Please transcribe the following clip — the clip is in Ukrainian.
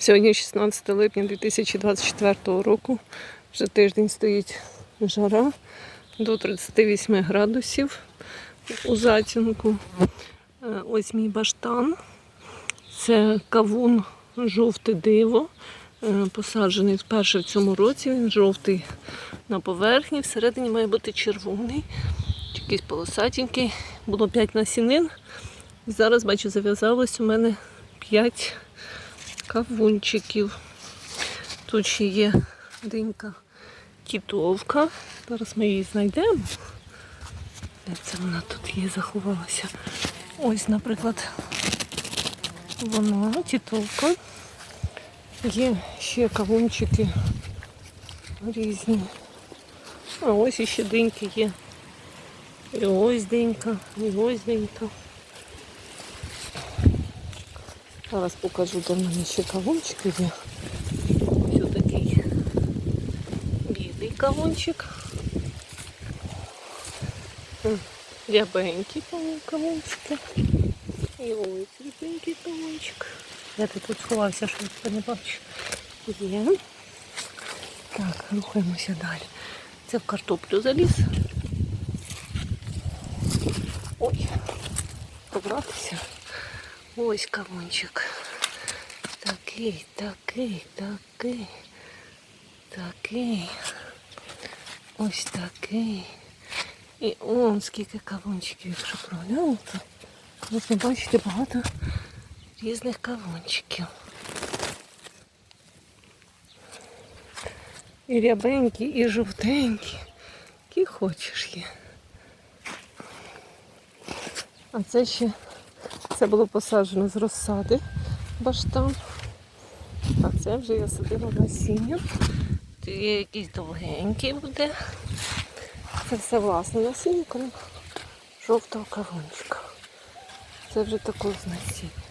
Сьогодні 16 липня 2024 року. Вже тиждень стоїть жара до 38 градусів у затінку. Е, Ось мій баштан. Це кавун жовте диво. Е, Посаджений вперше в цьому році. Він жовтий на поверхні. Всередині має бути червоний. Якийсь полосатенький. Було 5 насінин. Зараз, бачу, зав'язалось у мене 5 кавунчиків. Тут ще є динька кітовка. Зараз ми її знайдемо. Де це вона тут є, заховалася. Ось, наприклад, вона, тітовка. Є ще кавунчики різні. А ось іще диньки є. І ось динька, і ось динька. Зараз покажу, де в мене ще кавунчики є. Ось такий білий кавунчик. Кавун- кавунчики. І ось рябенький кавунчик. Я тут сховався, що тебе не бачу. Є. Так, рухаємося далі. Це в картоплю заліз. Ой, побратися. Ось кавунчик. Такий, такий, такий, такий. Ось такий. І он скільки кавунчиків, якщо проглянути. Можна бачити багато різних кавунчиків. І рябенькі, і жовтенькі. Які хочеш є. А це ще це було посаджено з розсади баштан. А це вже я садила насіння. Тут є якийсь довгенький буде. Це все власне насіння, крім жовтого кавунчика. Це вже такого з насіння.